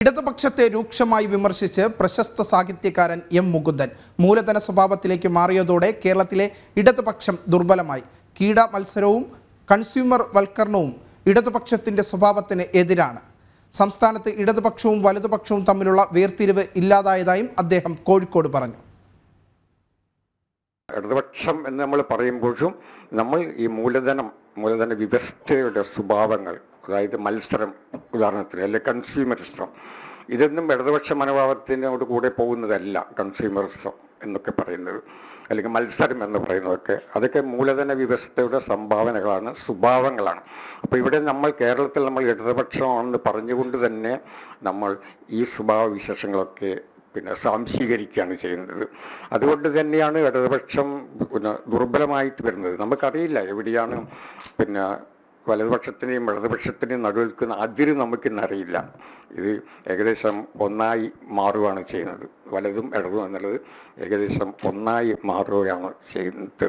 ഇടതുപക്ഷത്തെ രൂക്ഷമായി വിമർശിച്ച് പ്രശസ്ത സാഹിത്യകാരൻ എം മുകുന്ദൻ മൂലധന സ്വഭാവത്തിലേക്ക് മാറിയതോടെ കേരളത്തിലെ ഇടതുപക്ഷം ദുർബലമായി. കീട മത്സരവും കൺസ്യൂമർ വൽക്കരണവും ഇടതുപക്ഷത്തിന്റെ സ്വഭാവത്തിന് എതിരാണ്. സംസ്ഥാനത്ത് ഇടതുപക്ഷവും വലതുപക്ഷവും തമ്മിലുള്ള വേർതിരിവ് ഇല്ലാതായതായും അദ്ദേഹം കോഴിക്കോട് പറഞ്ഞു. ഇടതുപക്ഷം എന്ന് നമ്മൾ പറയുമ്പോഴും നമ്മൾ ഈ മൂലധനം മൂലധന വ്യവസ്ഥയുടെ സ്വഭാവങ്ങൾ അതായത് മത്സരം ഉദാഹരണത്തിന് അല്ലെങ്കിൽ കൺസ്യൂമറിസം ഇതൊന്നും ഇടതുപക്ഷ മനോഭാവത്തിനോട് കൂടെ പോകുന്നതല്ല കൺസ്യൂമറിസം എന്നൊക്കെ പറയുന്നത്. അല്ലെങ്കിൽ മത്സരം എന്ന് പറയുന്നതൊക്കെ. അതൊക്കെ മൂലധന വ്യവസ്ഥയുടെ സംഭാവനകളാണ് സ്വഭാവങ്ങളാണ്. അപ്പോൾ ഇവിടെ നമ്മൾ കേരളത്തിൽ നമ്മൾ ഇടതുപക്ഷമാണെന്ന് പറഞ്ഞുകൊണ്ട് തന്നെ നമ്മൾ ഈ സ്വഭാവ വിശേഷങ്ങളൊക്കെ പിന്നെ സ്വാംശീകരിക്കുകയാണ് ചെയ്യുന്നത്. അതുകൊണ്ട് തന്നെയാണ് ഇടതുപക്ഷം പിന്നെ ദുർബലമായിട്ട് വരുന്നത്. നമുക്കറിയില്ല എവിടെയാണ് പിന്നെ വലതുപക്ഷത്തിനെയും ഇടതുപക്ഷത്തിനെയും നടുവിൽ നിൽക്കുന്ന അതിര് നമുക്കിന്നറിയില്ല. ഇത് ഏകദേശം ഒന്നായി മാറുകയാണ് ചെയ്യുന്നത്. വലതും ഇടതും എന്നുള്ളത് ഏകദേശം ഒന്നായി മാറുകയാണ് ചെയ്യുന്നത്.